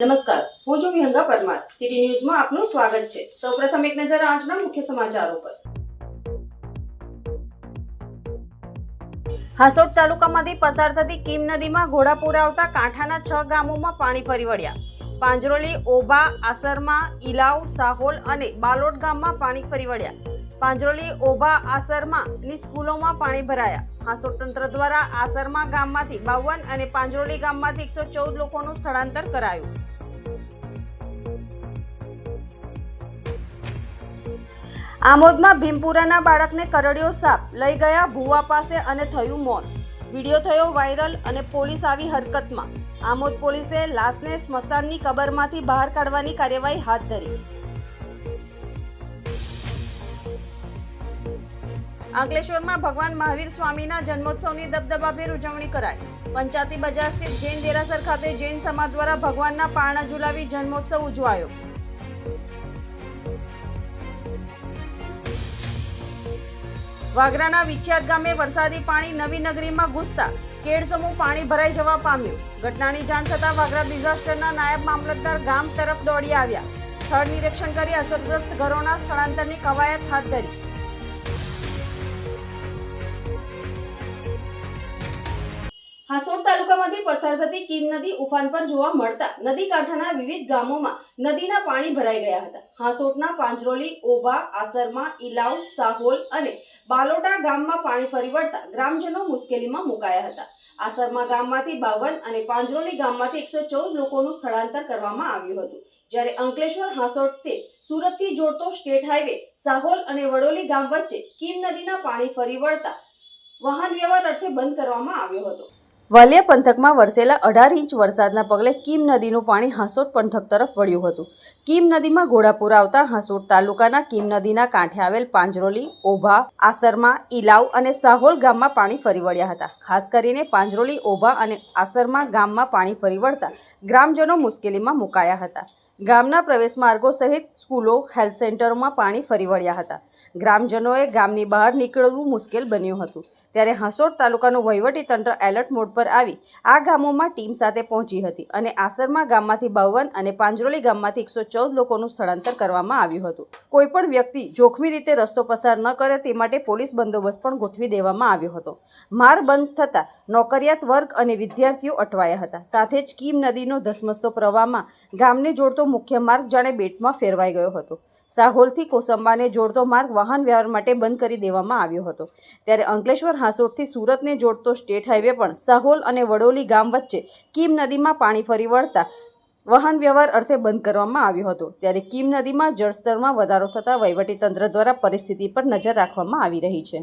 નમસ્કાર, હું છું વિહંગા પરમાર. સિટી ન્યૂઝમાં આપનું સ્વાગત છે. સૌપ્રથમ એક નજર આજના મુખ્ય સમાચારો પર. હાસોડ તાલુકામાંથી પસાર થતી કીમ નદીમાં ઘોડાપુર આવતા કાંઠાના છ ગામોમાં પાણી ફરી વળ્યા. પાંજરોલી ઓભા આસરમા ઇલાવ સાહોલ અને બાલોટ ગામમાં પાણી ફરી વળ્યા. પાંજરોલી ઓભા આસરમાં ની સ્કૂલોમાં પાણી ભરાયા. હાસોડ તંત્ર દ્વારા આસરમા ગામમાંથી બાવન અને પાંજરોલી ગામમાંથી એકસો ચૌદ લોકોનું સ્થળાંતર કરાયું. આમોદમાં ભીમપુરાના બાળકને કરડ્યો સાપ લઈ ગયા ભુવા પાસે અને થયું મોત. વીડિયો થયો વાયરલ અને પોલીસ આવી હરકતમાં. આમોદ પોલીસે લાશને સ્મશાનની કબરમાંથી બહાર કાઢવાની કાર્યવાહી હાથ ધરી. અંકલેશ્વરમાં ભગવાન મહાવીર સ્વામીના જન્મોત્સવની દબદબાભેર ઉજવણી કરાઈ. પંચાતી બજાર સ્થિત જૈન દેરાસર ખાતે જૈન સમાજ દ્વારા ભગવાનના પારણા ઝુલાવી જન્મોત્સવ ઉજવાયો. વાગરાના વિછિયાત ગામે વરસાદી પાણી નવી નગરીમાં ઘૂસતા. કેડ સમૂહ પાણી ભરાઈ જવા પામ્યું. ઘટનાની જાણ થતાં વાગરા ડિઝાસ્ટરના નાયબ મામલતદાર ગામ તરફ દોડી આવ્યા. સ્થળ નિરીક્ષણ કરી અસરગ્રસ્ત ઘરોના સ્થળાંતરની કવાયત હાથ ધરી. હાસોડ તાલુકામાંથી પસાર થતી કીમ નદી ઉફાન પર જોવા મળતા નદી કાંઠાના વિવિધ ગામોમાં નદીના પાણી ભરાઈ ગયા હતા. હાસોડના પાંજરોલી, ઓભા, આસરમા ઇલાવ સાહોલ અને બાલોટા ગામમાં પાણી ફરી વળતા ગ્રામજનો મુશ્કેલીમાં મુકાયા હતા. આસરમા ગામમાંથી બાવન અને પાંજરોલી ગામમાંથી એકસો ચૌદ લોકોનું સ્થળાંતર કરવામાં આવ્યું હતું. જ્યારે અંકલેશ્વર હાસોડ તે સુરતથી જોડતો સ્ટેટ હાઈવે, સાહોલ અને વડોલી ગામ વચ્ચે કીમ નદીના પાણી ફરી વળતા વાહન વ્યવહાર અર્થે બંધ કરવામાં આવ્યો હતો. વાલિયા પંથકમાં વરસેલા અઢાર ઇંચ વરસાદના પગલે કીમ નદીનું પાણી હાંસોટ પંથક તરફ વળ્યું હતું. કીમ નદીમાં ઘોડાપુર આવતા હાંસોટ તાલુકાના કીમ નદીના કાંઠે આવેલ પાંજરોલી, ઓભા, આસરમા ઇલાવ અને સાહોલ ગામમાં પાણી ફરી વળ્યા હતા. ખાસ કરીને પાંજરોલી, ઓભા અને આસરમા ગામમાં પાણી ફરી વળતા ગ્રામજનો મુશ્કેલીમાં મુકાયા હતા. ગામના પ્રવેશ માર્ગો સહિત સ્કૂલો, હેલ્થ સેન્ટરોમાં પાણી ફરી વળ્યા હતા. ગ્રામજનોએ ગામની બહાર નીકળવું મુશ્કેલ બન્યું હતું. ત્યારે હાંસોડ તાલુકાનું વહીવટી તંત્ર એલર્ટ મોડ પર આવી આ ગામોમાં ટીમ સાથે પહોંચી હતી અને આસરમા ગામમાંથી બાવન અને પાંજરોલી ગામમાંથી એકસો ચૌદ લોકોનું સ્થળાંતર કરવામાં આવ્યું હતું. કોઈપણ વ્યક્તિ જોખમી રીતે રસ્તો પસાર ન કરે તે માટે પોલીસ બંદોબસ્ત પણ ગોઠવી દેવામાં આવ્યો હતો. માર બંધ થતાં નોકરિયાત વર્ગ અને વિદ્યાર્થીઓ અટવાયા હતા. સાથે જ કીમ નદીનો ધસમસતો પ્રવાહમાં ગામને જોડતો મુખ્ય માર્ગ જાણે બેટમાં ફેરવાઈ ગયો હતો. સાહોલથી કોસંબાને જોડતો માર્ગ વાહન વ્યવહાર માટે બંધ કરી દેવામાં આવ્યો હતો. ત્યારે અંકલેશ્વર હાંસોટથી સુરતને જોડતો સ્ટેટ હાઈવે પણ સાહોલ અને વડોલી ગામ વચ્ચે કીમ નદીમાં પાણી ફરી વળતા વાહન વ્યવહાર અર્થે બંધ કરવામાં આવ્યો હતો. ત્યારે કીમ નદીમાં જળસ્તરમાં વધારો થતાં વહીવટીતંત્ર દ્વારા પરિસ્થિતિ પર નજર રાખવામાં આવી રહી છે.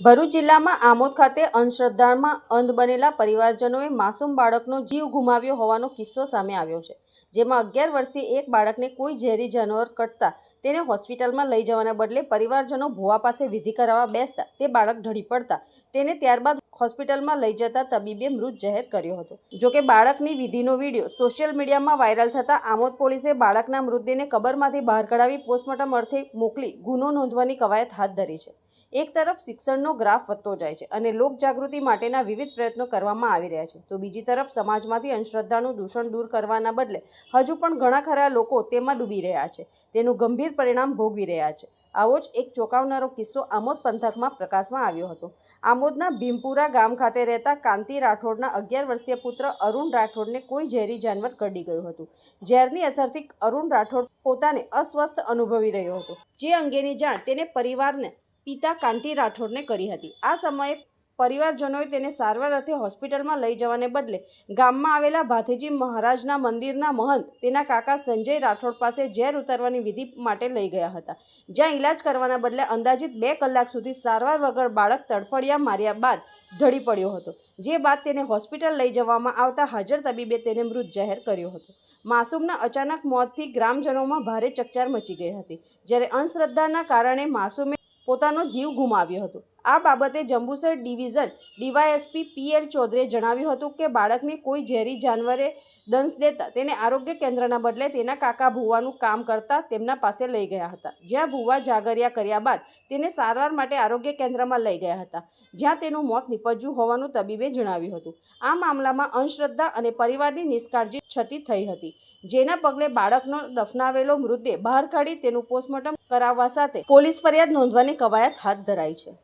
ભરૂચ જિલ્લામાં આમોદ ખાતે અંધશ્રદ્ધામાં અંધ બનેલા પરિવારજનોએ માસૂમ બાળકનો જીવ ગુમાવ્યો હોવાનો કિસ્સો સામે આવ્યો છે, જેમાં અગિયાર વર્ષીય એક બાળકને કોઈ ઝેરી જાનવર કટતા તેને હોસ્પિટલમાં લઈ જવાના બદલે પરિવારજનો ભુવા પાસે વિધિ કરાવવા બેસતા તે બાળક ઢળી પડતા તેને ત્યારબાદ હોસ્પિટલમાં લઈ જતા તબીબે મૃત જાહેર કર્યો હતો. જોકે બાળકની વિધિનો વીડિયો સોશિયલ મીડિયામાં વાયરલ થતાં આમોદ પોલીસે બાળકના મૃતદેહને કબરમાંથી બહાર કઢાવી પોસ્ટમોર્ટમ અર્થે મોકલી ગુનો નોંધવાની કવાયત હાથ ધરી છે. એક તરફ શિક્ષણનો ગ્રાફ વધતો જાય છે અને લોક જાગૃતિ માટેના વિવિધ પ્રયત્નો કરવામાં આવી રહ્યા છે. તો બીજી તરફ સમાજમાંથી અંધશ્રદ્ધાનું દૂષણ દૂર કરવાના બદલે હજુ પણ ઘણા ખરા લોકો તેમાં ડૂબી રહ્યા છે. તેનું ગંભીર પરિણામ ભોગવી રહ્યા છે. આવો જ એક ચોંકાવનારો કિસ્સો આમોદ પંથકમાં પ્રકાશમાં આવ્યો હતો. આમોદના ભીમપુરા ગામ ખાતે રહેતા કાંતિ રાઠોડના અગિયાર વર્ષીય પુત્ર અરુણ રાઠોડને કોઈ ઝેરી જાનવર કરડી ગયું હતું. ઝેરની અસરથી અરુણ રાઠોડ પોતાને અસ્વસ્થ અનુભવી રહ્યો હતો. જે અંગેની જાણ તેને પરિવારને પિતા કાંતિ રાઠોડને કરી હતી. આ સમયે પરિવારજનોએ તેને સારવાર અર્થે હોસ્પિટલમાં લઈ જવાને બદલે ગામમાં આવેલા ભાથીજી મહારાજના મંદિરના મહંત, તેના કાકા સંજય રાઠોડ પાસે ઝેર ઉતારવાની વિધિ માટે લઈ ગયા હતા. જ્યાં ઈલાજ કરવાના બદલે અંદાજિત બે કલાક સુધી સારવાર વગર બાળક તડફડિયા માર્યા બાદ ઢળી પડ્યો હતો. જે બાદ તેને હોસ્પિટલ લઈ જવામાં આવતા હાજર તબીબે તેને મૃત જાહેર કર્યો હતો. માસૂમના અચાનક મોતથી ગ્રામજનોમાં ભારે ચકચાર મચી ગઈ હતી. જ્યારે અંધશ્રદ્ધાના કારણે માસૂમે પોતાનો જીવ ગુમાવ્યો હતો. આ બાબતે જંબુસર ડિવિઝન ડીવાયએસપી પીએલ ચૌધરીએ જણાવ્યું હતું કે બાળકને કોઈ ઝેરી જાનવરે દંશ દેતા તેને આરોગ્ય કેન્દ્રના બદલે તેના કાકા ભુવાનું કામ કરતા તેમના પાસે લઈ ગયા હતા. જ્યાં ભુવા જાગરિયા કર્યા બાદ તેને સારવાર માટે આરોગ્ય કેન્દ્રમાં લઈ ગયા હતા. જ્યાં તેનું મોત નિપજ્યું હોવાનું તબીબે જણાવ્યું હતું. આ મામલામાં અંધશ્રદ્ધા અને પરિવારની નિષ્કાળજી છતી થઈ હતી. જેના પગલે બાળકનો દફનાવેલો મૃતદેહ બહાર કાઢી તેનું પોસ્ટમોર્ટમ કરાવવા સાથે પોલીસ ફરિયાદ નોંધવાની કવાયત હાથ ધરાઈ છે.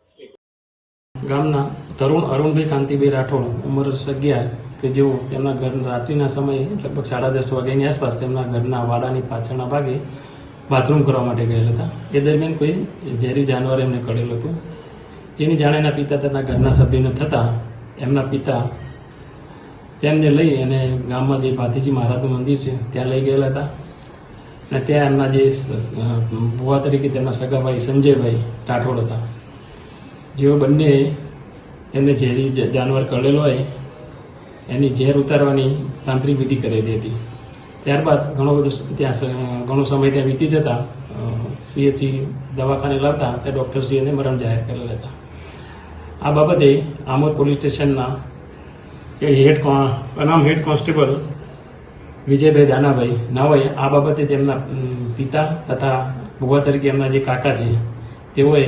ગામના તરુણ અરુણભાઈ કાંતિભાઈ રાઠોડ, ઉંમર અગિયાર, કે જેઓ તેમના ઘર રાત્રિના સમયે લગભગ સાડા દસ વાગ્યાની આસપાસ તેમના ઘરના વાડાની પાછળના ભાગે બાથરૂમ કરવા માટે ગયેલા હતા. એ દરમિયાન કોઈ ઝેરી જાનવર એમને કરેલું હતું. જેની જાણ એના પિતા તથા ઘરના સભ્યને થતાં એમના પિતા તેમને લઈ અને ગામમાં જે ભાતીજી મહારાજનું મંદિર છે, ત્યાં લઈ ગયેલા હતા. અને ત્યાં એમના જે ભુવા તરીકે તેમના સગાભાઈ સંજયભાઈ રાઠોડ હતા. જેઓ બંને એમને ઝેરી જાનવર કરેલો હોય, એની ઝેર ઉતારવાની તાંત્રિક વિધિ કરેલી હતી. ત્યારબાદ ઘણો બધો ત્યાં ઘણો સમય ત્યાં વીતી જતા સીએચસી દવાખાને લાવતા તે ડૉક્ટરશ્રી એને મરણ જાહેર કરેલા હતા આ બાબતે આમોદ પોલીસ સ્ટેશનના એ હેડ અનામ હેડ કોન્સ્ટેબલ વિજયભાઈ દાનાભાઈ નાઓએ આ બાબતે તેમના પિતા તથા ભુવા તરીકે એમના જે કાકા છે, તેઓએ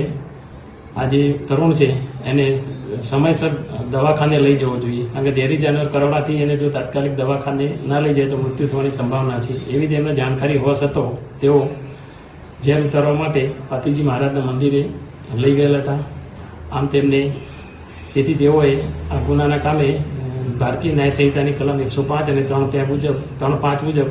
આ જે તરુણ છે, એને સમયસર દવાખાને લઈ જવો જોઈએ. કારણ કે ઝેરી જાનવર કરવાથી એને જો તાત્કાલિક દવાખાને ના લઈ જાય તો મૃત્યુ થવાની સંભાવના છે. એવી તેમને જાણકારી હોવા છતાં તેઓ ઝેર ઉતારવા માટે પતિજી મહારાજના મંદિરે લઈ ગયેલા હતા, આમ તેમને તેથી તેઓએ આ ગુનાના કામે ભારતીય ન્યાય સંહિતાની કલમ એકસો પાંચ અને ત્રણ બે મુજબ, ત્રણ પાંચ મુજબ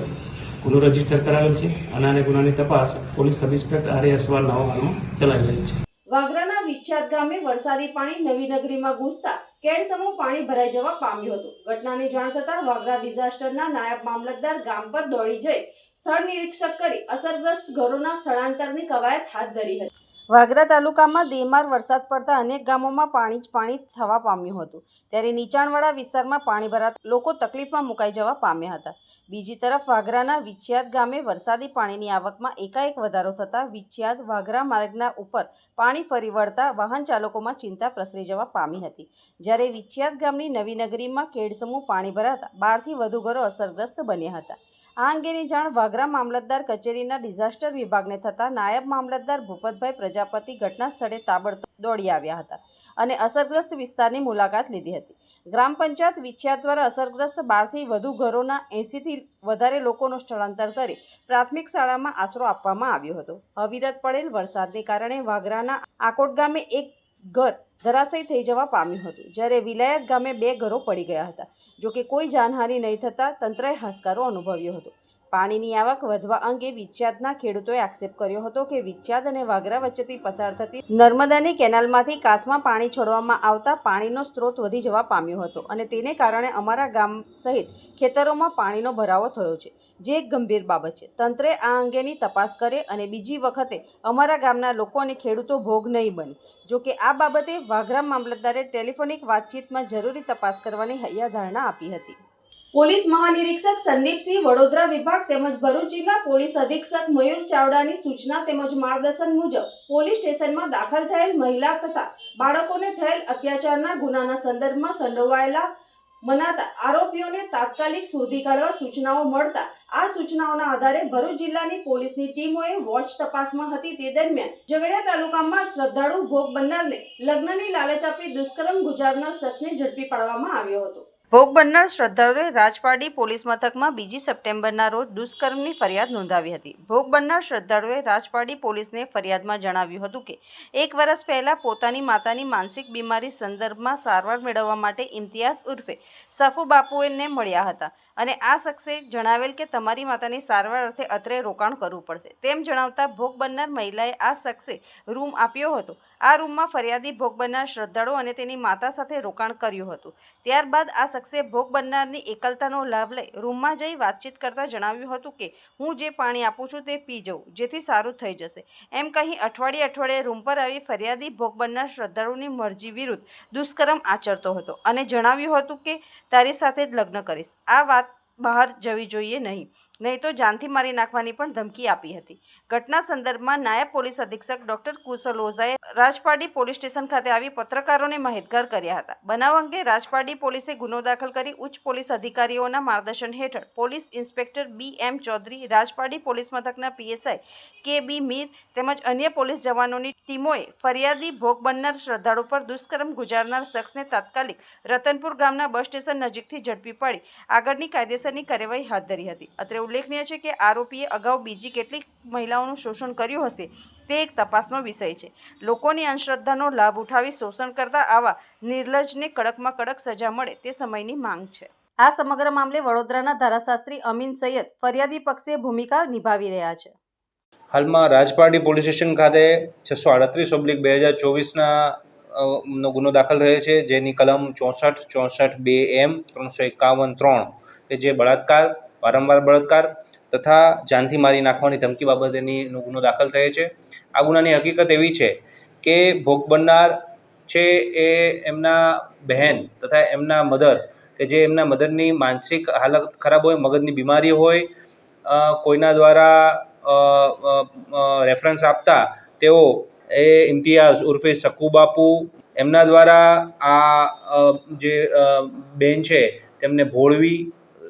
ગુનો રજિસ્ટર કરાવેલ છે. અને આને ગુનાની તપાસ police sub inspector R S વાર નવો હાલમાં ચલાવી રહી છે. વાગરાના વિચ્છાદ ગામે વરસાદી પાણી નવી નગરીમાં ઘૂસતા કેડ સમૂહ પાણી ભરાઈ જવા પામ્યું હતું. ઘટનાની જાણ થતાં વાગરા ડિઝાસ્ટરના નાયબ મામલતદાર ગામ પર દોડી જઈ સ્થળ નિરીક્ષક કરી અસરગ્રસ્ત ઘરોના સ્થળાંતરની કવાયત હાથ ધરી હતી. વાગરા તાલુકામાં દેમાર વરસાદ પડતા અનેક ગામોમાં પાણી જ પાણી થવા પામ્યું હતું. ત્યારે નીચાણવાળા વિસ્તારમાં પાણી ભરાતા લોકો તકલીફમાં મુકાઈ જવા પામ્યા હતા. બીજી તરફ વાગરાના વિછિયાદ ગામે વરસાદી પાણીની આવકમાં એકાએક વધારો થતાં વિછિયાદ વાગરા માર્ગના ઉપર પાણી ફરી વળતા વાહન ચાલકોમાં ચિંતા પ્રસરી જવા પામી હતી. જ્યારે વિછિયાદ ગામની નવી નગરીમાં પાણી ભરાતા બારથી વધુ ઘરો અસરગ્રસ્ત બન્યા હતા. આ અંગેની જાણ વાગરા મામલતદાર કચેરીના ડિઝાસ્ટર વિભાગને થતાં નાયબ મામલતદાર ભૂપતભાઈ પ્રજાપતિ ઘટના સ્થળે તાબડતોબ દોડી આવ્યા હતા અને અસરગ્રસ્ત વિસ્તારની મુલાકાત લીધી હતી. ગ્રામ પંચાયત વિછિયા દ્વારા અસરગ્રસ્ત બારથી વધુ ઘરોના એંસીથી વધારે લોકોનું સ્થળાંતર કરી પ્રાથમિક શાળામાં આશરો આપવામાં આવ્યો હતો. અવિરત પડેલ વરસાદને કારણે વાગરાના આકોટ ગામે એક ઘર ધરાશયી થઈ જવા પામ્યું હતું. જ્યારે વિલાયત ગામે બે ઘરો પડી ગયા હતા. જોકે કોઈ જાનહાનિ નહીં થતાં તંત્રએ હાશકારો અનુભવ્યો હતો. પાણીની આવક વધવા અંગે વિચ્યાદના ખેડૂતોએ આક્ષેપ કર્યો હતો કે વિચ્યાદ અને વાગરા વચ્ચેથી પસાર થતી નર્મદાની કેનાલમાંથી કાસમાં પાણી છોડવામાં આવતા પાણીનો સ્ત્રોત વધી જવા પામ્યો હતો અને તેને કારણે અમારા ગામ સહિત ખેતરોમાં પાણીનો ભરાવો થયો છે. જે એક ગંભીર બાબત છે. તંત્રે આ અંગેની તપાસ કરે અને બીજી વખતે અમારા ગામના લોકો અને ખેડૂતો ભોગ નહીં બને. જોકે આ બાબતે વાગરા મામલતદારે ટેલિફોનિક વાતચીતમાં જરૂરી તપાસ કરવાની હૈયાધારણા આપી હતી. પોલીસ મહાનિરીક્ષક સંદીપસિંહ વડોદરા વિભાગ તેમજ ભરૂચ જિલ્લા પોલીસ અધિક્ષક મયુર ચાવડાની સૂચના તેમજ માર્ગદર્શન મુજબ પોલીસ સ્ટેશનમાં દાખલ થયેલ મહિલા તથા બાળકોને થયેલ અત્યાચારના ગુનાના સંદર્ભમાં સંડોવાયેલા મનાતા આરોપીઓને તાત્કાલિક શોધી કાઢવા સૂચનાઓ મળતા આ સૂચનાઓના આધારે ભરૂચ જિલ્લાની પોલીસની ટીમોએ વોચ તપાસમાં હતી તે દરમિયાન ઝઘડિયા તાલુકામાં શ્રદ્ધાળુ ભોગ બનનારને લગ્નની લાલચ આપી દુષ્કર્મ ગુજારનાર શખ્સને ઝડપી પાડવામાં આવ્યો હતો. ભોગ બનનાર શ્રદ્ધાળુએ રાજપારડી પોલીસ મથકમાં બીજી સપ્ટેમ્બરના રોજ દુષ્કર્મની ફરિયાદ નોંધાવી હતી. ભોગ બનનાર શ્રદ્ધાળુએ રાજપારડી પોલીસને ફરિયાદમાં જણાવ્યું હતું કે, એક વર્ષ પહેલાં પોતાની માતાની માનસિક બીમારી સંદર્ભમાં સારવાર મેળવવા માટે ઇમ્તિયાઝ ઉર્ફે સફુ બાપુએને મળ્યા હતા અને આ શખ્સે જણાવેલ કે તમારી માતાની સારવાર અર્થે અત્રે રોકાણ કરવું પડશે. તેમ જણાવતા ભોગ બનનાર મહિલાએ આ શખ્સે રૂમ આપ્યો હતો. આ રૂમમાં ફરિયાદી ભોગ બનનાર શ્રદ્ધાળુ અને તેની માતા સાથે રોકાણ કર્યું હતું. ત્યારબાદ આ શખ્સે ભોગ બનનારની એકલતાનો લાભ લઈ રૂમમાં જઈ વાતચીત કરતાં જણાવ્યું હતું કે, હું જે પાણી આપું છું તે પી જઉં, જેથી સારું થઈ જશે. એમ કહી અઠવાડિયે અઠવાડિયે રૂમ પર આવી ફરિયાદી ભોગ બનનાર શ્રદ્ધાળુની મરજી વિરુદ્ધ દુષ્કર્મ આચરતો હતો અને જણાવ્યું હતું કે, તારી સાથે જ લગ્ન કરીશ. આ વાત બહાર જવી જોઈએ નહીં. નહીં તો જાનથી મારી નાખવાની પણ ધમકી આપી હતી. ઘટના સંદર્ભમાં નાયબ પોલીસ અધિક્ષક ડોક્ટર કુશલ ઓઝાએ રાજપાડી પોલીસ સ્ટેશન ખાતે આવી પત્રકારોને માહિતગાર કર્યા હતા. બનાવ અંગે રાજપાડી પોલીસે ગુનો દાખલ કરી ઉચ્ચ પોલીસ અધિકારીઓના માર્ગદર્શન હેઠળ police inspector B M Chaudhari, Rajpadi police મથકના પીએસઆઈ કે બી મીર તેમજ અન્ય પોલીસ જવાનોની ટીમોએ ફરિયાદી ભોગ બનનાર શ્રદ્ધાળુ પર દુષ્કર્મ ગુજારનાર શખ્સને તાત્કાલિક રતનપુર ગામના બસ સ્ટેશન નજીકથી ઝડપી પાડી આગળની કાયદેસરની કાર્યવાહી હાથ ધરી હતી. અત્રે ઉલ્લેખનીય છે કે આરોપીએ અગાઉ બીજી કેટલીક મહિલાઓનું શોષણ કર્યું હશે તે એક તપાસનો વિષય છે. લોકોની અંધશ્રદ્ધાનો લાભ ઉઠાવી શોષણ કરતા આવા નિર્લજને કડકમાં કડક સજા મળે તે સમયની માંગ છે. આ સમગ્ર મામલે વડોદરાના ધારાશાસ્ત્રી અમીન સૈયદ ફરિયાદી પક્ષે ભૂમિકા નિભાવી રહ્યા છે. હાલમાં રાજપારડી પોલીસ સ્ટેશન ખાતે છસો આડત્રીસ ઓબ્લિક બે હજાર ચોવીસના નો ગુનો દાખલ થયો છે જેની કલમ ચોસઠ ચોસઠ બે એમ ત્રણસો એકાવન ત્રણ કે જે બળાત્કાર વારંવાર બળાત્કાર તથા જાનથી મારી નાખવાની ધમકી બાબતેની ગુનો દાખલ થયો છે. આ ગુનાની હકીકત એવી છે કે ભોગ બનનાર છે એ એમના બહેન તથા એમના મધર કે જે એમના મધરની માનસિક હાલત ખરાબ હોય, મગજની બીમારી હોય કોઈના દ્વારા રેફરન્સ આપતા તેઓ એ ઇમ્તિયાઝ ઉર્ફે શકુ બાપુ એમના દ્વારા આ જે બેન છે તેમને ભોળવી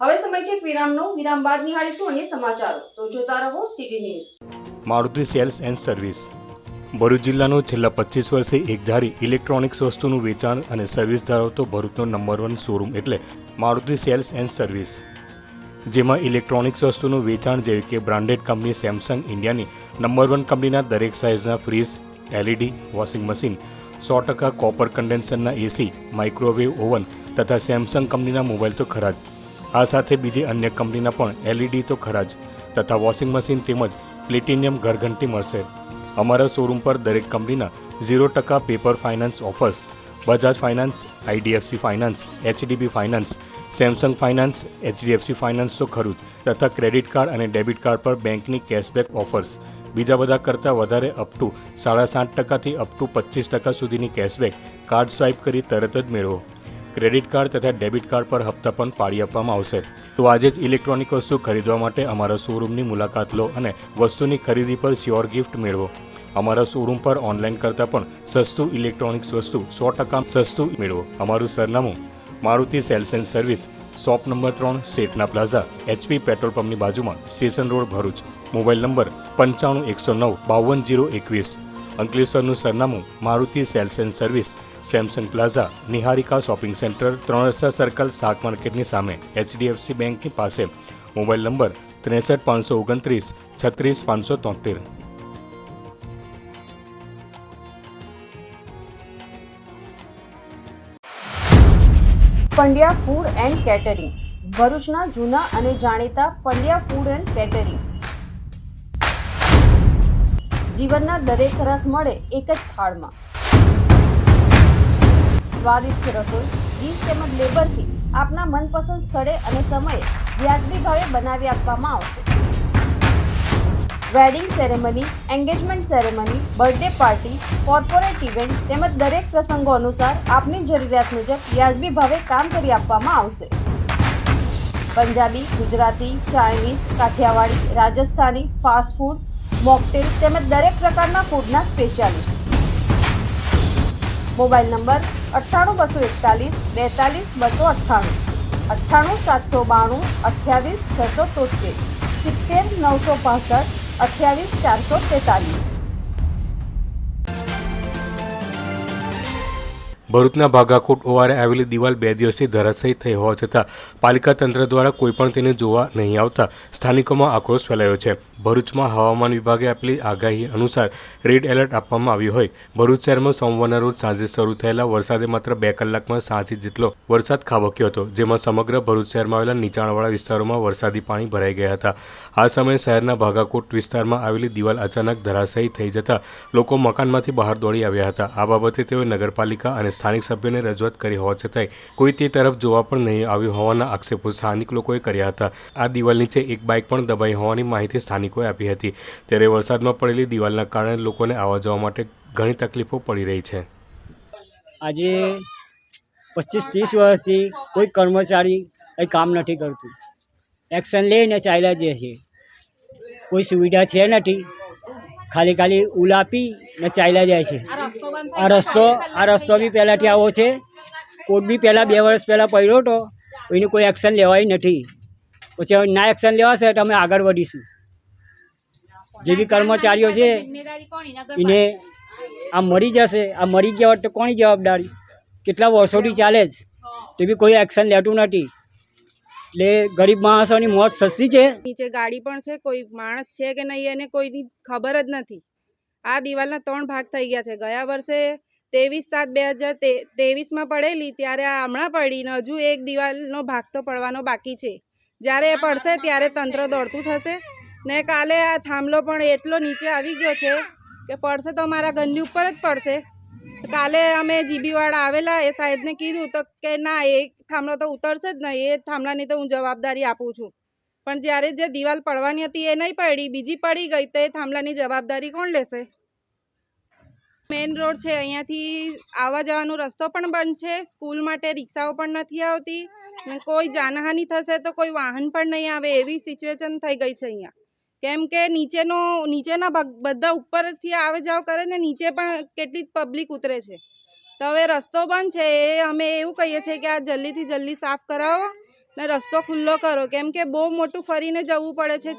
હવે સમય છે વિરામનો. વિરામ બાદ નિહાળીશું અન્ય સમાચારો. તો જોતા રહો city news Maruti sales and service. Bharuch જિલ્લાનું છેલ્લા પચીસ વર્ષે એકધારી ઇલેક્ટ્રોનિક્સ વસ્તુનું વેચાણ અને સર્વિસ ધરાવતો ભરૂચનો નંબર વન શોરૂમ એટલે મારુતિ સેલ્સ એન્ડ સર્વિસ. જેમાં ઇલેક્ટ્રોનિક્સ વસ્તુનું વેચાણ જેવી કે બ્રાન્ડેડ કંપની સેમસંગ ઇન્ડિયાની નંબર વન કંપનીના દરેક સાઇઝના ફ્રીજ, એલઈડી, વોશિંગ મશીન, સો ટકા કોપર કન્ડેન્સરના એસી માઇક્રોવેવ ઓવન તથા સેમસંગ કંપનીના મોબાઈલ તો ખરા જ. આ સાથે બીજી અન્ય કંપનીના પણ એલઈડી તો ખરા જ, તથા વોશિંગ મશીન તેમજ પ્લેટિનિયમ ઘરઘંટી મળશે. અમારા શોરૂમ પર દરેક કંપનીના ઝીરો ટકા paper finance offers Bajaj finance IDFC finance HDB finance Samsung finance HDFC finance તો ખરું જ, તથા ક્રેડિટ કાર્ડ અને ડેબિટ કાર્ડ પર બેંકની કેશબેક ઓફર્સ બીજા બધા કરતાં વધારે અપ ટુ સાડા સાત ટકાથી અપ ટુ પચીસ ટકા સુધીની કેશબેક કાર્ડ સ્વાઇપ કરી તરત જ મેળવો. ક્રેડિટ કાર્ડ તથા ડેબિટ કાર્ડ પર હપ્તા પણ પાડી આપવામાં આવશે. તો આજે જ ઇલેક્ટ્રોનિક વસ્તુ ખરીદવા માટે અમારા શોરૂમની મુલાકાત લો અને વસ્તુની ખરીદી પર શ્યોર ગિફ્ટ મેળવો. અમારા શોરૂમ પર ઓનલાઈન કરતાં પણ સસ્તું ઇલેક્ટ્રોનિક્સ વસ્તુ સો ટકા સસ્તું મેળવો. અમારું સરનામું Maruti sales and service, shop number ત્રણ શેઠના પ્લાઝા, એચપી પેટ્રોલ પંપની બાજુમાં, station road Bharuch. Mobile number પંચાણું એકસો નવ બાવન જીરો એકવીસ. અંકલેશ્વરનું સરનામું Maruti sales and service Samsung plaza, Niharika shopping centre ત્રણ રસ્તા સર્કલ, શાક માર્કેટની સામે, એચડીએફસી બેંકની પાસે. મોબાઈલ નંબર ત્રેસઠ પાંચસો ઓગણત્રીસ, છત્રીસ પાંચસો તોતેર. Pandya food and catering. ભરૂચના જૂના અને જાણીતા પંડ્યા ફૂડ એન્ડ કેટરિંગ. જીવનના દરેક રસ મળે એક જ થાળમાં. સ્વાદિષ્ટ રસોઈ, ડીશ તેમજ લેબરથી આપના મનપસંદ સ્થળે અને સમયે વ્યાજબી ભાવે બનાવી આપવામાં આવશે. Wedding ceremony engagement ceremony birthday party corporate event તેમજ દરેક પ્રસંગો અનુસાર આપની જરૂરિયાત મુજબ વ્યાજબી ભાવે કામ કરી આપવામાં આવશે. Punjabi, Gujarati Chinese Kathiyawadi, Rajasthani fast food mocktail તેમજ દરેક પ્રકારના ફૂડના સ્પેશિયાલિસ્ટ મોબાઈલ નંબર અઠ્ઠાણું બસો એકતાલીસ બેતાલીસ બસો અઠ્ઠાણું અઠ્ઠાણું સાતસો બાણું અઠ્યાવીસ છસો તોતેર સિત્તેર નવસો પાસઠ, અઠ્યાવીસ ચારસો તેતાલીસ. ભરૂચના ભાગાકોટ ઓવારે આવેલી દિવાલ બે દિવસથી ધરાશયી થઈ હોવા છતાં પાલિકા તંત્ર દ્વારા કોઈપણ તેને જોવા નહીં આવતા સ્થાનિકોમાં આક્રોશ ફેલાયો છે. ભરૂચમાં હવામાન વિભાગે આપેલી આગાહી અનુસાર રેડ એલર્ટ આપવામાં આવ્યું હોય. ભરૂચ શહેરમાં સોમવારના રોજ સાંજે શરૂ થયેલા વરસાદે માત્ર બે કલાકમાં સાત જેટલો વરસાદ ખાબક્યો હતો, જેમાં સમગ્ર ભરૂચ શહેરમાં આવેલા નીચાણવાળા વિસ્તારોમાં વરસાદી પાણી ભરાઈ ગયા હતા. આ સમયે શહેરના ભાગાકોટ વિસ્તારમાં આવેલી દિવાલ અચાનક ધરાશયી થઈ જતા લોકો મકાનમાંથી બહાર દોડી આવ્યા હતા. આ બાબતે તેઓએ નગરપાલિકા અને સ્થાનિક સભ્યોને રજૂઆત કરી હોવા છતાંય કોઈ તે તરફ જોવા પણ નહીં આવ્યું હોવાના આક્ષેપો સ્થાનિક લોકોએ કર્યા હતા. આ દિવાલ નીચે એક બાઇક પણ દબાઈ હોવાની માહિતી સ્થાનિકોએ આપી હતી. ત્યારે વરસાદમાં પડેલી દિવાલના કારણે લોકોને આવવા જવા માટે ઘણી તકલીફો પડી રહી છે. આજે પચીસ ત્રીસ વર્ષથી કોઈ કર્મચારી કંઈ કામ નથી કરતું. એક્શન લઈને ચાલ્યા જઈએ છે. કોઈ સુવિધા છે નથી. ખાલી ખાલી ઉલાપી ને ચાલ્યા જાય છે. આ રસ્તો આ રસ્તો બી પહેલાંથી આવો છે. કોર્ટ બી પહેલાં બે વર્ષ પહેલાં પડ્યો હતો એનું કોઈ એક્શન લેવાય નથી. પછી હવે ના એક્શન લેવાશે તો અમે આગળ વધીશું. જે બી કર્મચારીઓ છે એને આ મરી જશે આ મરી ગયા હોત તો કોની જવાબદારી? કેટલા વર્ષોથી ચાલે જ. તે બી કોઈ એક્શન લેતું નથી. એટલે ગરીબ માણસોની મોત સસ્તી છે. નીચે ગાડી પણ છે કોઈ માણસ છે કે નહીં એને કોઈની ખબર જ નથી. આ દિવાલના ત્રણ ભાગ થઈ ગયા છે. ગયા વર્ષે ત્રેવીસ સાત બે હજાર ત્રેવીસમાં પડેલી ત્યારે આ હમણાં પડીને હજુ એક દિવાલનો ભાગ તો પડવાનો બાકી છે. જ્યારે એ પડશે ત્યારે તંત્ર દોડતું થશે. ને કાલે આ થાંભલો પણ એટલો નીચે આવી ગયો છે કે પડશે તો અમારા ઘરની ઉપર જ પડશે. કાલે અમે જીબીવાળા આવેલા એ સાહેબને કીધું તો કે ના એ થાંભલો તો ઉતરશે જ નહીં. એ થાંભલાની તો હું જવાબદારી આપું છું. પણ જ્યારે જે દિવાલ પડવાની હતી એ નહીં પડી બીજી પડી ગઈ તો એ થાંભલાની જવાબદારી કોણ લેશે? મેઇન રોડ છે, અહીંયાથી આવવા જવાનો રસ્તો પણ બંધ છે, સ્કૂલ માટે રિક્ષાઓ પણ નથી આવતી કોઈ જાનહાનિ થશે તો કોઈ વાહન પણ નહીં આવે, એવી સિચ્યુએશન થઈ ગઈ છે અહીંયા. કેમ કે નીચેનો, નીચેના બધા ઉપરથી આવે જાવ કરે ને નીચે પણ કેટલી પબ્લિક ઉતરે છે. તો હવે રસ્તો બંધ છે, એ અમે એવું કહીએ છીએ કે આ જલ્દીથી જલ્દી સાફ કરાવો ને રસ્તો ખુલ્લો કરો. કેમ કે બહુ મોટું ફરીને જવું પડે છે.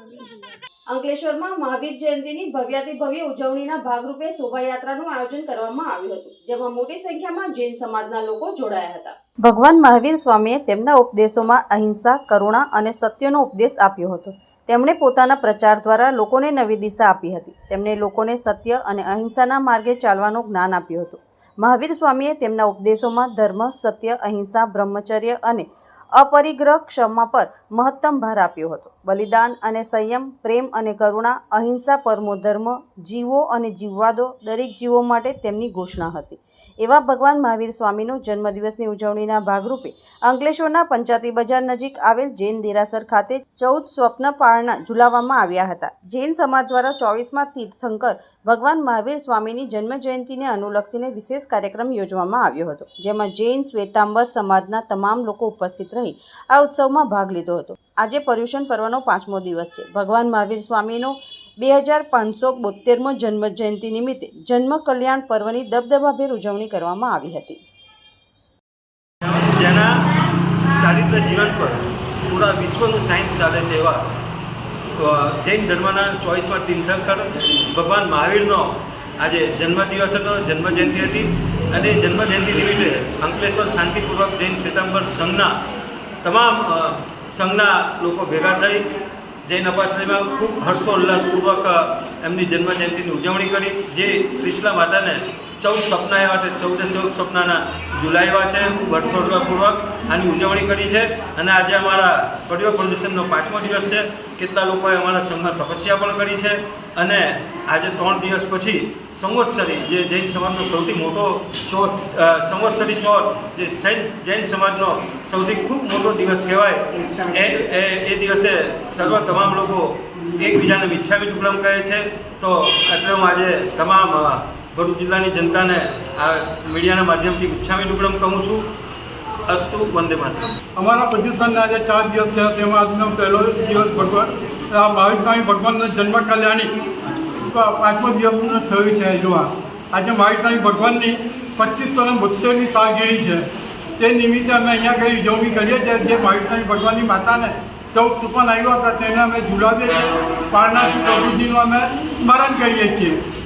અંકલેશ્વરમાં મહાવીર જયંતિની ભવ્યાતિ ભવ્ય ઉજવણીના ભાગરૂપે શોભાયાત્રાનું આયોજન કરવામાં આવ્યું હતું, જેમાં મોટી સંખ્યામાં જૈન સમાજના લોકો જોડાયા હતા. ભગવાન મહાવીર સ્વામીએ તેમના ઉપદેશોમાં અહિંસા, કરુણા અને સત્યનો ઉપદેશ આપ્યો હતો. તેમણે પોતાના પ્રચાર દ્વારા લોકોને નવી દિશા આપી હતી. તેમણે લોકોને સત્ય અને અહિંસાના માર્ગે ચાલવાનું જ્ઞાન આપ્યું હતું. મહાવીર સ્વામીએ તેમના ઉપદેશોમાં ધર્મ, સત્ય, અહિંસા, બ્રહ્મચર્ય અને અપરિગ્રહ ક્ષમા પર મહત્તમ ભાર આપ્યો હતો. બલિદાન અને સંયમ, પ્રેમ અને કરુણા, અહિંસા પરમો ધર્મ જીવો અને જીવવાદો દરેક જીવો માટે તેમની ઘોષણા હતી. એવા ભગવાન મહાવીર સ્વામીનો જન્મદિવસની ઉજવણીના ભાગરૂપે અંકલેશ્વરના પંચાતી બજાર નજીક આવેલ જૈન દેરાસર ખાતે ચૌદ સ્વપ્ન પાળના ઝુલાવવામાં આવ્યા હતા. જૈન સમાજ દ્વારા ચોવીસમાં તીર્થંકર ભગવાન મહાવીર સ્વામીની જન્મ જયંતિને અનુલક્ષીને વિશેષ કાર્યક્રમ યોજવામાં આવ્યો હતો, જેમાં જૈન શ્વેતાંબર સમાજના તમામ લોકો ઉપસ્થિત રહી આ ઉત્સવમાં ભાગ લીધો હતો. આજે પર્યુષણ પર્વનો પાંચમો દિવસ છે. ભગવાન મહાવીર સ્વામીનો બે હજાર પાંચસો બોતેરમો જન્મ જયંતિ નિમિત્તે જન્મ કલ્યાણ પર્વની દબદબાભેર ઉજવણી કરવામાં આવી હતી. જેના ચારિત્ર જીવન પર પૂરા વિશ્વનું સાયન્સ ચાલે છે એવા જૈન ધર્મના ચોઈસમાં તીર્થંકર ભગવાન મહાવીરનો આજે જન્મદિવસ હતો, જન્મજયંતિ હતી અને જન્મજયંતિ નિમિત્તે અંકલેશ્વર શાંતિપૂર્વક જૈન શ્વેતાંબર સંઘના તમામ સંઘના લોકો ભેગા થઈ જૈન અપાશ્રીમાં ખૂબ હર્ષોલ્લાસપૂર્વક એમની જન્મજયંતિની ઉજવણી કરી. જે ક્રિષ્ના માતાને ચૌદ સપના એવા છે, ચૌદે ચૌદ સપનાના ઝુલાવ્યા છે. ખૂબ હર્ષોલ્લાસપૂર્વક આની ઉજવણી કરી છે. અને આજે અમારા પડિયો પ્રદૂષણનો પાંચમો દિવસ છે. કેટલા લોકોએ અમારા સંઘમાં તપસ્યા પણ કરી છે. અને આજે ત્રણ દિવસ પછી સંવત્સરી જે જૈન સમાજનો સૌથી મોટો ચોથ સંવત્સરી ચોથ જે જૈન જૈન સમાજનો સૌથી ખૂબ મોટો દિવસ કહેવાય. એ એ એ દિવસે સર્વ તમામ લોકો એકબીજાને મિચ્છામી દુક્કડમ કહે છે. તો એટલે હું આજે તમામ ભરૂચ જિલ્લાની જનતાને આ મીડિયાના માધ્યમથી મિચ્છામી દુક્કડમ કહું છું. અસ્તુ વંદે માતરમ. અમારા પ્રતિષ્ઠાનના આજે ચાર દિવસ થયા તેમાં આજનો પહેલો દિવસ ભગવાન આ મહાવીર સ્વામી ભગવાનના જન્મ કલ્યાણી પાંચમો દિવસ થયું છે જોવા આજે સ્વામી ભગવાનની પચીસો ને બોત્તેરની સાલગીરી છે. તે નિમિત્તે અમે અહીંયા કઈ ઉજવણી કરીએ છીએ. જે મહાવીર ભગવાનની માતાને ચૌદ સુપન આવ્યા હતા, તેને અમે ઝુલાવીએ છીએ. પારણાથી પ્રભુજીનું અમે સ્મરણ કરીએ છીએ.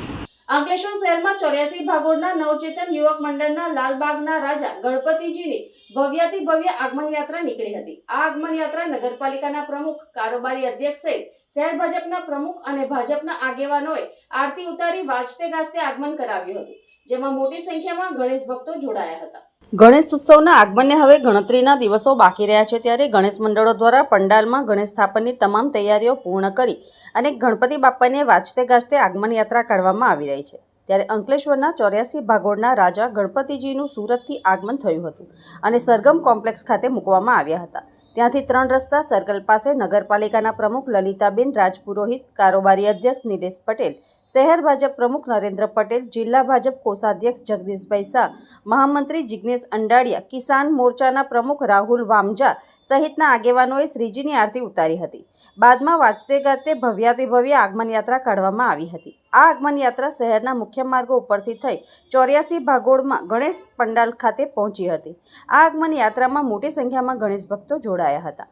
અંકલેશ્વર શહેરમાં ચોર્યાસી ભાગોળના નવચેતન યુવક મંડળના લાલબાગના રાજા ગણપતિજીની ભવ્યાતિ ભવ્ય આગમન યાત્રા નીકળી હતી. આ આગમન યાત્રા નગરપાલિકાના પ્રમુખ કારોબારી અધ્યક્ષ સહિત શહેર ભાજપના પ્રમુખ અને ભાજપના આગેવાનોએ આરતી ઉતારી વાજતે ગાજતે આગમન કરાવ્યું હતું, જેમાં મોટી સંખ્યામાં ગણેશ ભક્તો જોડાયા હતા. ગણેશ ઉત્સવના આગમનને હવે ગણતરીના દિવસો બાકી રહ્યા છે ત્યારે ગણેશ મંડળો દ્વારા પંડાલમાં ગણેશ સ્થાપનની તમામ તૈયારીઓ પૂર્ણ કરી અને ગણપતિ બાપ્પાને વાંચતે ગાજતે આગમન યાત્રા કાઢવામાં આવી રહી છે. ત્યારે અંકલેશ્વરના ચોર્યાસી ભાગોળના રાજા ગણપતિજીનું સુરતથી આગમન થયું હતું અને સરગમ કોમ્પ્લેક્સ ખાતે મૂકવામાં આવ્યા હતા. ત્યાંથી ત્રણ રસ્તા સર્કલ પાસે નગરપાલિકાના પ્રમુખ લલિતાબેન રાજપુરોહિત, કારોબારી અધ્યક્ષ નિલેશ પટેલ, શહેર ભાજપ પ્રમુખ નરેન્દ્ર પટેલ, જિલ્લા ભાજપ કોષાધ્યક્ષ જગદીશભાઈ શાહ, મહામંત્રી જિજ્ઞેશ અંડાડિયા, કિસાન મોરચાના પ્રમુખ રાહુલ વામજા સહિતના આગેવાનોએ શ્રીજીની આરતી ઉતારી હતી. બાદમાં વાંચતે ગાજતે ભવ્યાતિ ભવ્ય આગમન યાત્રા કાઢવામાં આવી હતી. આ આગમન યાત્રા શહેરના મુખ્ય માર્ગો ઉપરથી થઈ ચોર્યાસી ભાગોળમાં ગણેશ પંડાલ ખાતે પહોંચી હતી. આ આગમન યાત્રામાં મોટી સંખ્યામાં ગણેશ ભક્તો જોડાયા હતા.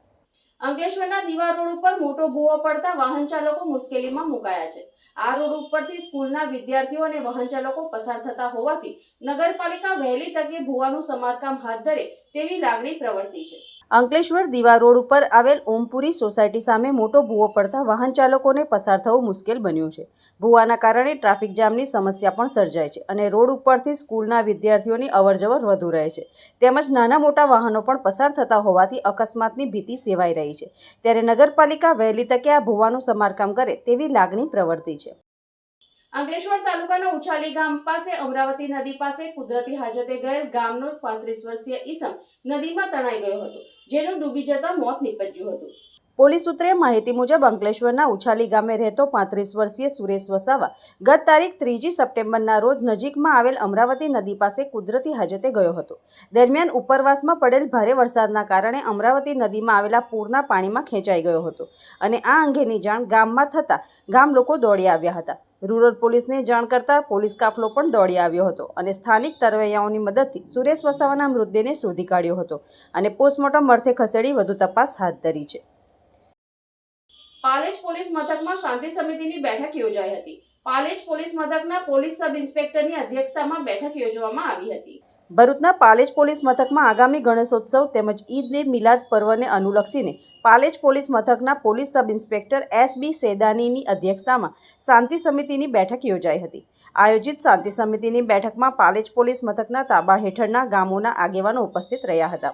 અંકલેશ્વરના દીવા રોડ ઉપર મોટો ભૂવો પડતા વાહન ચાલકો મુશ્કેલીમાં મુકાયા છે. આ રોડ ઉપરથી સ્કૂલના વિદ્યાર્થીઓ અને વાહન ચાલકો પસાર થતા હોવાથી નગરપાલિકા વહેલી તકે ભૂવાનું સમારકામ હાથ ધરે તેવી લાગણી પ્રવર્તી છે. અંકલેશ્વર દીવા રોડ ઉપર આવેલ ઓમપુરી સોસાયટી સામે મોટો ભૂવો પડતા વાહન ચાલકોને પસાર થવું મુશ્કેલ બન્યું છે. ભૂવાના કારણે ટ્રાફિક જામની સમસ્યા પણ સર્જાય છે અને રોડ ઉપરથી સ્કૂલના વિદ્યાર્થીઓની અવરજવર વધુ રહે છે. તેમજ નાના મોટા વાહનો પણ પસાર થતા હોવાથી અકસ્માતની ભીતિ સેવાઈ રહી છે. ત્યારે નગરપાલિકા વહેલી તકે આ ભૂવાનું સમારકામ કરે તેવી લાગણી પ્રવર્તી છે. અંકલેશ્વર તાલુકાના ઉછાલી ગામ પાસે, અમરાવતી નદી પાસે કુદરતી હાજતે ગયેલ ગામનો પાંત્રીસ વર્ષીય ઈસમ નદીમાં તણાઈ ગયો હતો, જેનું ડૂબી જતા મોત નીપજ્યું હતું. પોલીસ સૂત્રે માહિતી મુજબ અંકલેશ્વરના ઉછાલી ગામે રહેતો પાંત્રીસ વર્ષીય સુરેશ વસાવા ગત તારીખ ત્રીજી સપ્ટેમ્બરના રોજ નજીકમાં આવેલ અમરાવતી નદી પાસે કુદરતી હાજતે ગયો હતો. દરમિયાન ઉપરવાસમાં પડેલ ભારે વરસાદના કારણે અમરાવતી નદીમાં આવેલા પૂરના પાણીમાં ખેંચાઈ ગયો હતો અને આ અંગેની જાણ ગામમાં થતાં ગામ લોકો દોડી આવ્યા હતા. રૂરલ પોલીસને જાણ કરતા પોલીસ કાફલો પણ દોડી આવ્યો હતો અને સ્થાનિક તરવૈયાઓની મદદથી સુરેશ વસાવાના મૃતદેહને શોધી કાઢ્યો હતો અને પોસ્ટમોર્ટમ અર્થે ખસેડી વધુ તપાસ હાથ ધરી છે. પાલેજ પોલીસ મથકમાં શાંતિ સમિતિની બેઠક યોજાઈ હતી. પાલેજ પોલીસ મથકના પોલીસ સબ ઇન્સ્પેક્ટરની અધ્યક્ષતામાં બેઠક યોજવામાં આવી હતી. ભરૂચના પાલેજ પોલીસ મથકમાં આગામી ગણેશોત્સવ તેમજ ઈદ એ મિલાદ પર્વને અનુલક્ષીને પાલેજ પોલીસ મથકના police sub inspector S B સેદાનીની અધ્યક્ષતામાં શાંતિ સમિતિની બેઠક યોજાઈ હતી. આયોજિત શાંતિ સમિતિની બેઠકમાં પાલેજ પોલીસ મથકના તાબા હેઠળના ગામોના આગેવાનો ઉપસ્થિત રહ્યા હતા.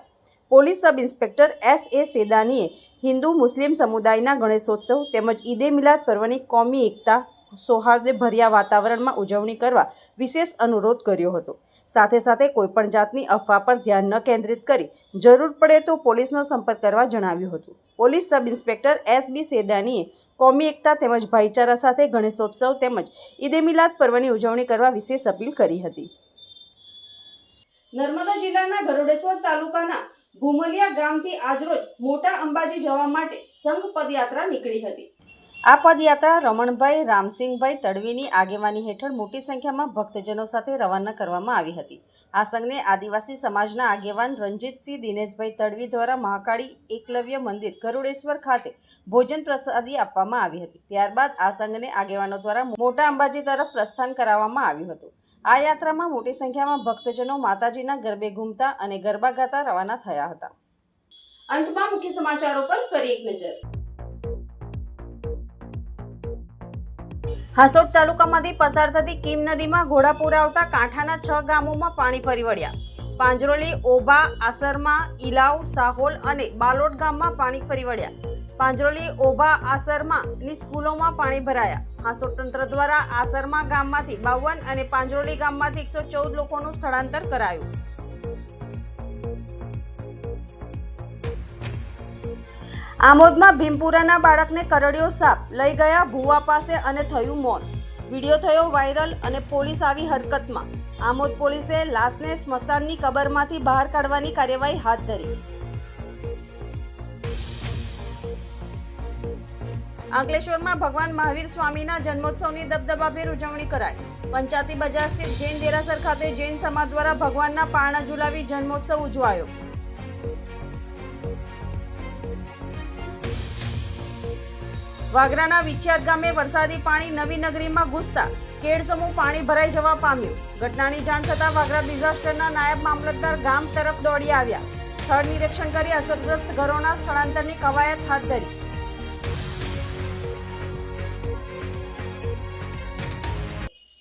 Police sub inspector S A સેદાનીએ Hindu મુસ્લિમ સમુદાયના ગણેશોત્સવ તેમજ ઈદે મિલાદ પર્વની કોમી એકતા, સૌહાર્દભર્યા વાતાવરણમાં ઉજવણી કરવા વિશેષ અનુરોધ કર્યો હતો. સાથે સાથે કોઈપણ જાતની અફવા પર ધ્યાન ન કેન્દ્રિત કરી જરૂર પડે તો પોલીસનો સંપર્ક કરવા જણાવ્યું હતું. Police sub inspector S B સેદાનીએ કોમી એકતા તેમજ ભાઈચારા સાથે ગણેશોત્સવ તેમજ ઈદે મિલાદ પર્વની ઉજવણી કરવા વિશેષ અપીલ કરી હતી. નર્મદા જિલ્લાના ગરુડેશ્વર તાલુકાના ભૂમલિયા ગામથી આજરોજ મોટા અંબાજી જવા માટે સંઘ પદયાત્રા નીકળી હતી. આ પદયાત્રા રમણભાઈ, રામસિંહભાઈ તડવીની આગેવાની હેઠળ મોટી સંખ્યામાં ભક્તજનો સાથે રવાના કરવામાં આવી હતી. આ સંઘને આદિવાસી સમાજના આગેવાન રણજીતસિંહ દિનેશભાઈ તડવી દ્વારા મહાકાળી એકલવ્ય મંદિર ગરુડેશ્વર ખાતે ભોજન પ્રસાદી આપવામાં આવી હતી. ત્યારબાદ આ સંઘને આગેવાનો દ્વારા મોટા અંબાજી તરફ પ્રસ્થાન કરાવવામાં આવ્યું હતું. આ યાત્રામાં મોટી સંખ્યામાં ભક્તજનો માતાજીના ગરબે ઘૂમતા અને ગરબા ગાતા રવાના થયા હતા. અંતમાં મુખ્ય સમાચારો પર ફરી એક નજર. હાસોડ તાલુકામાંથી પસાર થતી કીમ નદીમાં ઘોડાપુર આવતા કાંઠાના છ ગામોમાં પાણી ફરી વળ્યા. પાંજરોલી ઓભા આસરમા ઇલાવ સાહોલ અને બાલોટ ગામમાં પાણી ફરી વળ્યા. પાંજરોલી ઓભા આસરમાની સ્કૂલોમાં પાણી ભરાયા. હાસોટ તંત્ર દ્વારા આસરમા ગામમાંથી બાવન અને પાંજરોલી ગામમાંથી એકસો ચૌદ લોકોનું સ્થળાંતર કરાયું. આમોદમાં ભીમપુરાના બાળકને કરડ્યો સાપ લઈ ગયા ભુવા પાસે અને થયું મોત. વીડિયો થયો વાયરલ અને પોલીસ આવી હરકતમાં. આમોદ પોલીસે લાશને સ્મશાનની કબરમાંથી બહાર કાઢવાની કાર્યવાહી હાથ ધરી. અંકલેશ્વરમાં ભગવાન મહાવીર સ્વામીના જન્મોત્સવની દબદબાભેર ઉજવણી કરાઈ. પંચાતી બજાર સ્થિત જૈન દેરાસર ખાતે જૈન સમાજ દ્વારા ભગવાનના પારણા ઝુલાવી જન્મોત્સવ ઉજવાયો. વાગરાના વિછિયાત ગામે વરસાદી પાણી નવી નગરીમાં ઘૂસતા. કેડ સમૂહ પાણી ભરાઈ જવા પામ્યું. ઘટનાની જાણ થતાં વાગરા ડિઝાસ્ટરના નાયબ મામલતદાર ગામ તરફ દોડી આવ્યા. સ્થળ નિરીક્ષણ કરી અસરગ્રસ્ત ઘરોના સ્થળાંતરની કવાયત હાથ ધરી.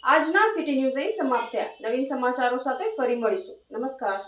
આજના સિટી ન્યૂઝ અહીં સમાપ્ત થયા. નવીન સમાચારો સાથે ફરી મળીશું. નમસ્કાર.